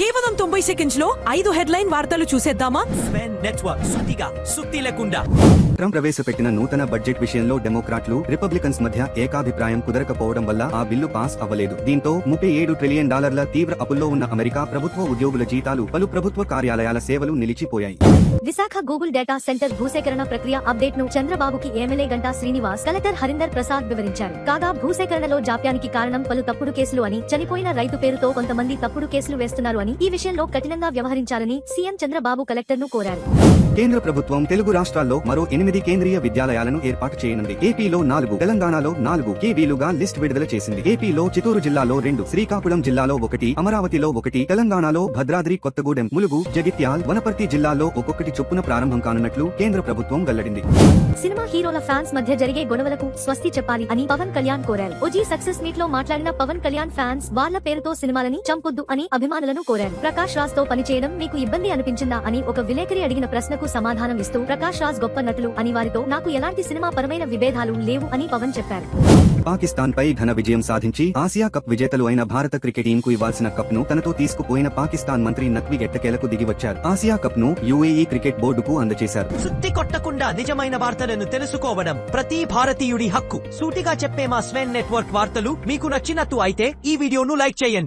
కేవలం తొంభై సెకండ్స్లో ఐదు హెడ్లైన్ వార్తలు చూసేద్దామా? స్వెన్ నెట్వర్క్ సుత్తి లేకుండా. ట్రంప్ ప్రవేశపెట్టిన నూతన బడ్జెట్ విషయంలో డెమోక్రాట్లు రిపబ్లికన్స్ మధ్య ఏకాభిప్రాయం కుదరకపోవడం వల్ల ఆ బిల్లు పాస్ అవ్వలేదు. దీంతో ముప్పై ఏడు ట్రిలియన్ డాలర్ల తీవ్ర అప్పుల్లో ఉన్న అమెరికా ప్రభుత్వ ఉద్యోగుల జీతాలు పలు ప్రభుత్వ కార్యాలయాల సేవలు నిలిచిపోయాయి. విశాఖ గూగుల్ డేటా సెంటర్ భూసేకరణ ప్రక్రియ అప్డేట్ను చంద్రబాబుకి ఎమ్మెల్యే గంటా శ్రీనివాస్ కలెక్టర్ హరీందర్ ప్రసాద్ వివరించారు. కాగా భూసేకరణలో జాప్యానికి కారణం పలు తప్పుడు కేసులు అని చనిపోయిన రైతు పేరుతో కొంతమంది తప్పుడు కేసులు వేస్తున్నారు ఈ విషయంలో కఠినంగా వ్యవహరించాలని సీఎం చంద్రబాబు కలెక్టర్ను కోరారు. కేంద్ర ప్రభుత్వం తెలుగు రాష్ట్రాల్లో మరో ఎనిమిది కేంద్రీయ విద్యాలయాలను ఏర్పాటు చేయనుంది. ఏపీలో నాలుగు తెలంగాణలో నాలుగు కేవీలుగా లిస్ట్ విడుదల చేసింది. ఏపీలో చిత్తూరు జిల్లాలో రెండు శ్రీకాకుళం జిల్లాలో ఒకటి అమరావతిలో ఒకటి తెలంగాణలో భద్రాద్రి కొత్తగూడెం ములుగు జగిత్యాల్ వనపర్తి జిల్లాలో ఒక్కొక్కటి చొప్పున ప్రారంభం కానున్నట్లు కేంద్ర ప్రభుత్వం వెల్లడింది. సినిమా హీరోల ఫ్యాన్స్ మధ్య జరిగే గొడవలకు స్వస్తి చెప్పాలి అని పవన్ కళ్యాణ్ కోరారు. ఓజీ సక్సెస్ మీట్లో మాట్లాడిన పవన్ కళ్యాణ్ ఫ్యాన్స్ వాళ్ళ పేరుతో సినిమాలని చంపొద్దు అని అభిమానులను కోరారు. ప్రకాష్ రాజ్తో పనిచేయడం మీకు ఇబ్బంది అనిపించిందా అని ఒక విలేకరి అడిగిన ప్రశ్నకు సమాధానం ఇస్తూ ప్రకాష్ రాజ్ గొప్ప నటులు అని వారితో నాకు ఎలాంటి సినిమా పరమైన విభేదాలు లేవు అని పవన్ చెప్పారు. పాకిస్తాన్ పై ఘన విజయం సాధించి ఆసియా కప్ విజేతలు అయిన భారత క్రికెట్ టీం కు ఇవ్వాల్సిన కప్ను తనతో తీసుకుపోయిన పాకిస్తాన్ మంత్రి నక్వి ఎట్టకేలకు దిగి వచ్చారు. ఆసియా కప్ను యుఏఈ క్రికెట్ బోర్డుకు అందజేశారు సుత్తి కొట్టకుండా నిజమైన వార్తలను తెలుసుకోవడం ప్రతి భారతీయుడి హక్కు. సూటిగా చెప్పే మా స్వెన్ నెట్వర్క్ వార్తలు మీకు నచ్చినట్టు అయితే ఈ వీడియోను లైక్ చేయండి.